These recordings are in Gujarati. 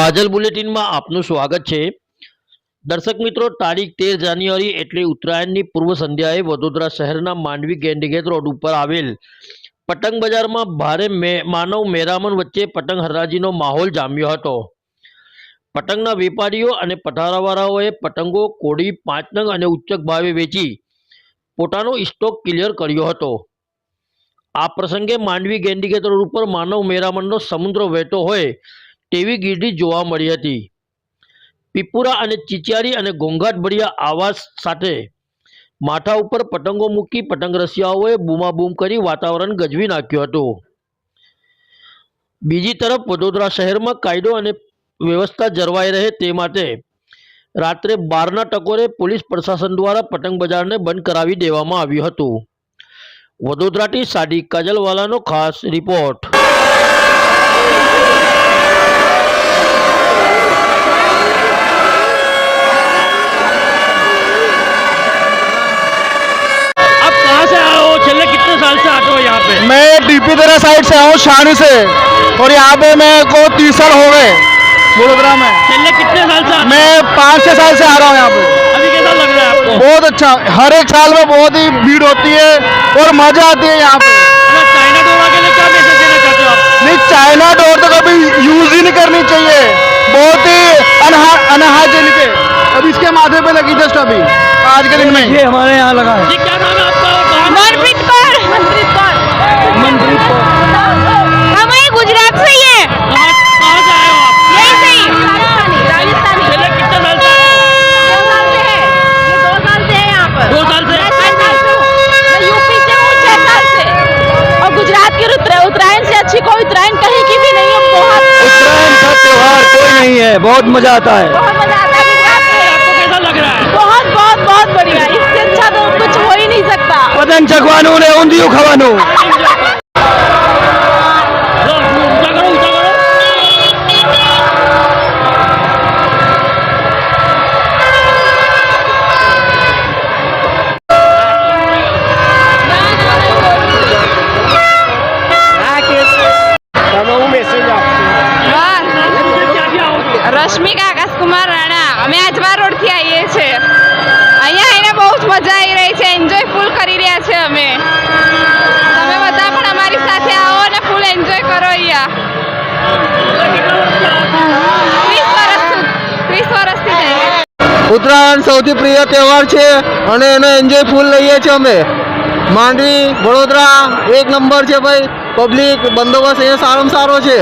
કાજલ બુલેટિનમાં આપનું સ્વાગત છે. દર્શક મિત્રો, તારીખ તેર જાન્યુઆરી એટલે ઉત્તરાયણની પૂર્વ સંધ્યાએ વડોદરા શહેરના માંડવી ગેંડીગેટ રોડ ઉપર આવેલ પતંગ બજારમાં ભારે માનવ મેરામણ વચ્ચે પતંગ હરાજીનો માહોલ જામ્યો હતો. પતંગના વેપારીઓ અને પઠારાવાળાઓએ પતંગો કોડી પાંચ નંગ અને ઉચ્ચક ભાવે વેચી પોતાનો સ્ટોક ક્લિયર કર્યો હતો. આ પ્રસંગે માંડવી ગેંડીગેટ રોડ ઉપર માનવ મેરામણનો સમુદ્ર વહેતો હોય તેવી ગીરડી જોવા મળી હતી. પીપુરા અને ચિચિયારી અને ઘોંઘાટભર્યા આવાસ સાથે માથા ઉપર પતંગો મૂકી પતંગ રસિયાઓએ બૂમાબૂમ કરી વાતાવરણ ગજવી નાખ્યું હતું. બીજી તરફ વડોદરા શહેરમાં કાયદો અને વ્યવસ્થા જળવાઈ રહે તે માટે રાત્રે બારના ટકોરે પોલીસ પ્રશાસન દ્વારા પતંગ બજારને બંધ કરાવી દેવામાં આવ્યું હતું. વડોદરાથી સાડી કાજલવાલાનો ખાસ રિપોર્ટ. पे। मैं डीपी तेरा साइड से हूँ शानी से और यहाँ पे मेरे को तीस साल हो गए वडोदरा में। छेल्ले कितने साल से मैं पाँच छः साल से आ रहा हूँ यहाँ पे। अभी कैसा लग रहा है आपको? बहुत अच्छा हर एक साल में बहुत ही भीड़ होती है और मज़ा आती है यहाँ पे। चाइना डोरा के लिए क्या मैसेज देना चाहते हो आप? नहीं चाइना डोर तो कभी यूज़ ही नहीं करनी चाहिए। बहुत ही अनहा अनहाइजीनिक है। अब इसके माथे पे लगी जस्ट अभी। आज के दिन में। ये हमारे यहाँ लगा है। बहुत मजा आता है बहुत मजा आता है गुजरात में आपको कैसा लग रहा है बहुत बहुत बहुत बढ़िया इससे अच्छा तो कुछ हो ही नहीं सकता પતંગ ચકવાનું ને ઊંધિયું ખાવાનું ઉત્તરાયણ સૌથી પ્રિય તહેવાર છે અને એનો એન્જોય ફૂલ લઈએ છીએ અમે. માંડવી વડોદરા એક નંબર છે ભાઈ. પબ્લિક બંદોબસ્ત અહીંયા સારામાં સારો છે.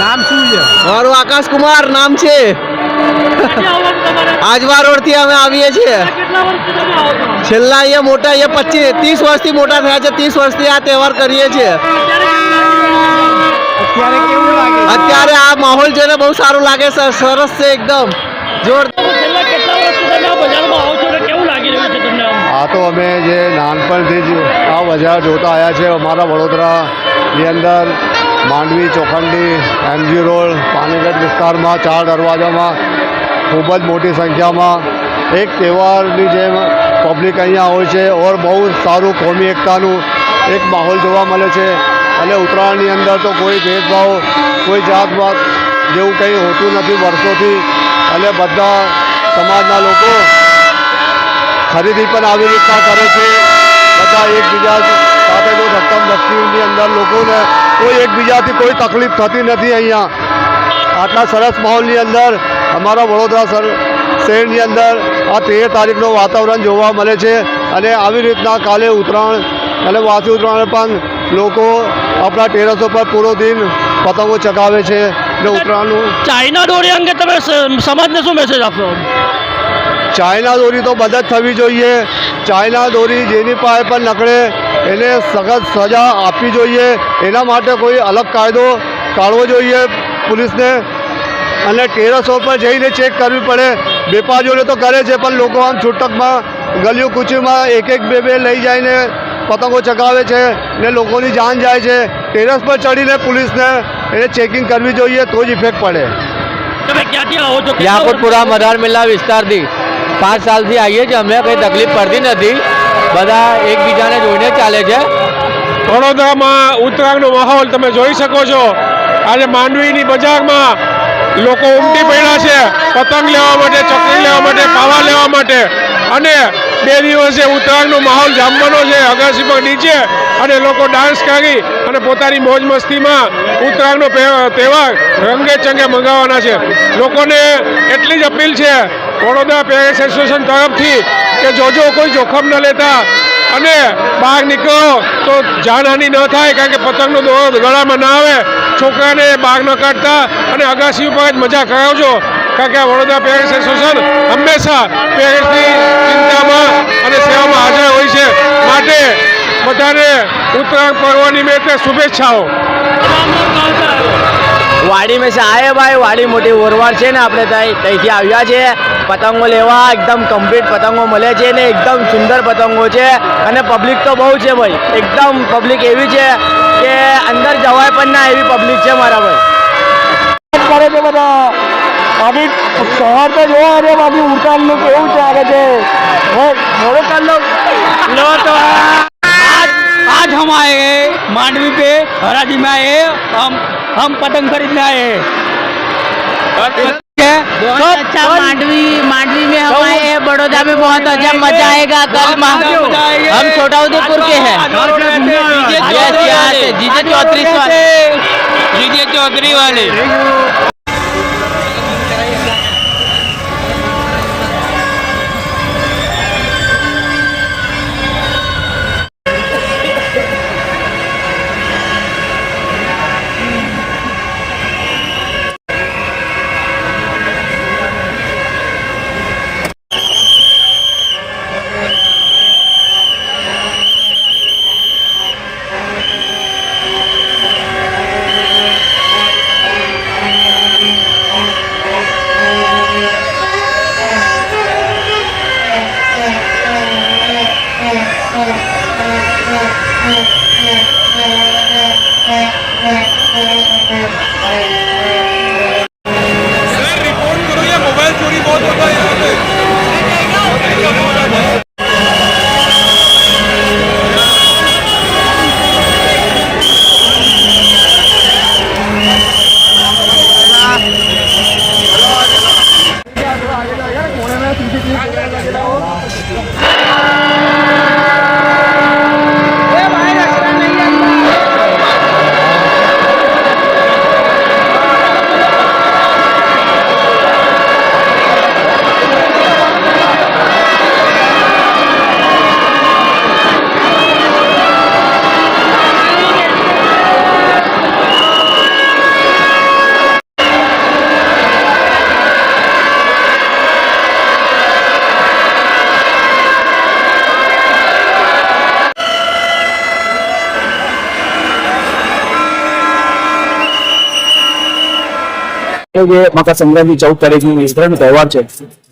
નામ શું છે? મારું આકાશ કુમાર નામ છે. આજવા રોડથી રોડથી અમે આવીએ છીએ. છેલ્લા અહીંયા મોટા અહીંયા પચીસ ત્રીસ વર્ષથી મોટા થયા છે. ત્રીસ વર્ષથી આ તહેવાર કરીએ છીએ. અત્યારે કેવું છે ને માહોલ બહુ સારું લાગે છે. સરસ છે એકદમ. જોર છેલ્લા કેટલા વર્ષથી તમે આ બજારમાં આવો છો ને કેવું લાગી રહ્યું છે તમને આમ આ તો અમે જે નાનપણથી જ આ બજાર જોતા આવ્યા છે અમારા વડોદરાની અંદર માંડવી, ચોખંડી, એમજી રોડ પાણીગઢ વિસ્તારમાં, ચાર દરવાજામાં, ખૂબ જ મોટી સંખ્યામાં એક તહેવારની જેમ પબ્લિક અહીંયા હોય છે ઓર બહુ સારું કોમી એકતાનું એક માહોલ જોવા મળે છે. અને ઉત્તરાયણની અંદર તો કોઈ ભેદભાવ, કોઈ જાતવાત જેવું કંઈ હોતું નથી વર્ષોથી. અને બધા સમાજના લોકો ખરીદી પણ આવી રીતના કરે છે. બધા એકબીજા સાથે જો રકમ વસ્તીની અંદર લોકોને કોઈ એકબીજાથી કોઈ તકલીફ થતી નથી અહીંયા. આટલા સરસ માહોલની અંદર અમારા વડોદરા સર શહેરની અંદર આ તેર તારીખનું વાતાવરણ જોવા મળે છે. અને આવી રીતના કાલે ઉત્તરાયણ અને વાસી ઉત્તરાયણ પણ લોકો આપણા ટેરસો પર પૂરો દિન પતંગો ચગાવે છે. ને ઉત્તરાયણનું ચાઇના દોરી અંગે તમે સમાજને શું મેસેજ આપશો? ચાઇના દોરી તો બધા જ થવી જોઈએ. ચાઇના દોરી જેની પાસે પણ નકળે એને સખત સજા આપવી જોઈએ. એના માટે કોઈ અલગ કાયદો કાઢવો જોઈએ પોલીસને. અને ટેરસો પર જઈને ચેક કરવી પડે. વેપારીઓને તો કરે છે પણ લોકો આમ છૂટકમાં ગલીઓ કૂચીમાં એક એક બે બે લઈ જઈને પતંગો ચગાવે છે ને લોકોની જાન જાય છે. ટેરસ પર ચડીને પોલીસને એને ચેકિંગ કરવી જોઈએ તો જ ઇફેક્ટ પડે. તમે ક્યાંથી આવો છો? કેટલા મદાર મિલ્લા વિસ્તારથી. પાંચ સાલથી આવીએ છીએ અમને કંઈ તકલીફ પડતી નથી. બધા એકબીજાને જોઈને ચાલે છે. વડોદરામાં ઉત્તરાયણનો માહોલ તમે જોઈ શકો છો. આજે માંડવીની બજારમાં લોકો ઉમટી પડ્યા છે. પતંગ લેવા માટે ચકરી લેવા માટે પાવા લેવા માટે. અને બે દિવસે ઉત્તરાયણનો માહોલ જામવાનો છે. અગાસીમાં નીચે અને લોકો ડાન્સ કરી અને પોતાની મોજ મસ્તીમાં ઉત્તરાયણનો તહેવાર રંગે ચંગે મંગાવવાના છે. લોકોને એટલી જ અપીલ છે, વડોદરા પેરેન્ટ્સ એસોસિએશન તરફથી કે જોજો, કોઈ જોખમ ન લેતા અને બહાર નીકળો તો જાનહાનિ ન થાય, કારણ કે પતંગનો દોરો ગળામાં ના આવે, છોકરાને બહાર ન કાઢતા અને અગાસી ઉપર જ મજા કરાવજો. કારણ કે આ વડોદરા પેરેન્ટ્સ એસોસિએશન હંમેશા પેરેન્ટ્સની ચિંતામાં અને સેવામાં હાજર હોય છે. માટે બધાને ઉત્તરાયણ પર્વ નિમિત્તે શુભેચ્છાઓ. વાડી મેં આયે ભાઈ વાડી મોટી ઓરવાડ છે ને આપણે ત્યાં ત્યાંથી આવ્યા છે. પતંગો લેવા એકદમ કમ્પ્લીટ પતંગો મળે છે ને એકદમ સુંદર પતંગો છે. અને પબ્લિક તો બહુ છે ભાઈ. એકદમ પબ્લિક એવી છે કે અંદર જવાય પણ ના એવી પબ્લિક છે મારા ભાઈ. કરે છે બધા. બાકી શહેર તો જોવા અરે બાકી ઉડતાલનું કેવું ચાલે છે. મોડો आज आज हम आए हैं मांडवी पे हराजी में आए हैं हम हम पतंग खरीदने आए हैं बहुत अच्छा मांडवी मांडवी में हम आए हैं बड़ौदा में बहुत अच्छा मजा आएगा कल मा- हम छोटा उदयपुर के हैं यस यस जीजे चौधरी वाले जीजे चौधरी वाले જે મકર સંક્રાંતિ ચૌદ તારીખની વિસ્તરણ તહેવાર છે,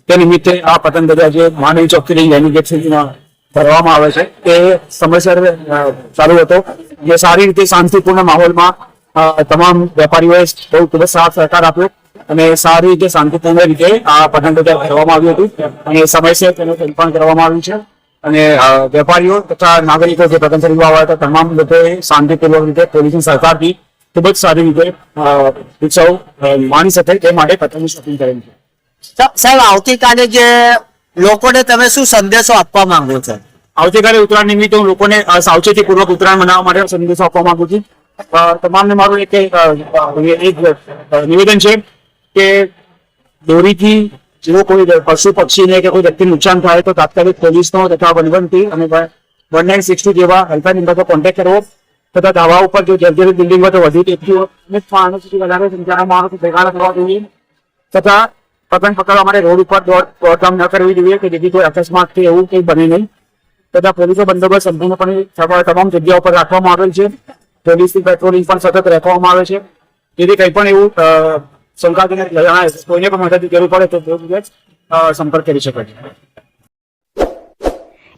તે નિમિત્તે આ પતંગ બધા જે માનવી લઈને રેનીગેટ સુધીમાં ભરવામાં આવે છે, તે સમયસર ચાલુ હતો. જે સારી રીતે શાંતિપૂર્ણ માહોલમાં તમામ વેપારીઓએ બહુ ખૂબ જ સાથ સહકાર આપ્યો અને સારી રીતે શાંતિપૂર્ણ રીતે આ પતંગ બધા ભરવામાં આવ્યું હતું અને સમયસર તેનું સંપન્ન કરવામાં આવ્યું છે. અને વેપારીઓ તથા નાગરિકો જે પતંગ ખરીદવા આવ્યા હતા, તમામ લોકોએ શાંતિપૂર્વક રીતે પોલીસની સરકારથી ખૂબ જ સારી રીતે ઉત્સવ માણી શકે તે માટે પતંગની શોપિંગ કરેલ છે. સાહેબ આવતીકાલે જે લોકોને તમે શું સંદેશો આપવા માંગો છો? આવતીકાલે ઉત્તરાયણ નિમિત્તે હું લોકોને સાવચેતી સાવચેતીપૂર્વક ઉત્તરાયણ મનાવવા માટે સંદેશો આપવા માંગુ છું. તમામને મારું એક નિવેદન છે કે દોરીથી જો કોઈ પશુ પક્ષીને કે કોઈ વ્યક્તિને નુકસાન થાય તો તાત્કાલિક પોલીસનો તથા વનવંતી અને વન નાઇન સિક્સ ટુ જેવા હેલ્પલાઇન નંબર પર કોન્ટેક્ટ કરવો. તથા દાવા ઉપર જો જર્જરિત બિલ્ડિંગ તો વધુ તેટલી અને માણસોથી વધારે સંખ્યામાં માણસો ભેગા થવા જોઈએ. તથા પતંગ પકડવા માટે રોડ ઉપર દોડ, દોડધામ ન કરવી જોઈએ, કે જેથી કોઈ અકસ્માત કે એવું કંઈ બને નહીં. તથા પોલીસો બંદોબસ્ત સંપૂર્ણપણે તમામ જગ્યા ઉપર રાખવામાં આવેલ છે. પોલીસની પેટ્રોલિંગ પણ સતત રાખવામાં આવે છે. જેથી કંઈ પણ એવું શંકાજનક જણાય કોઈને પણ મદદની જરૂર પડે તો સંપર્ક કરી શકે છે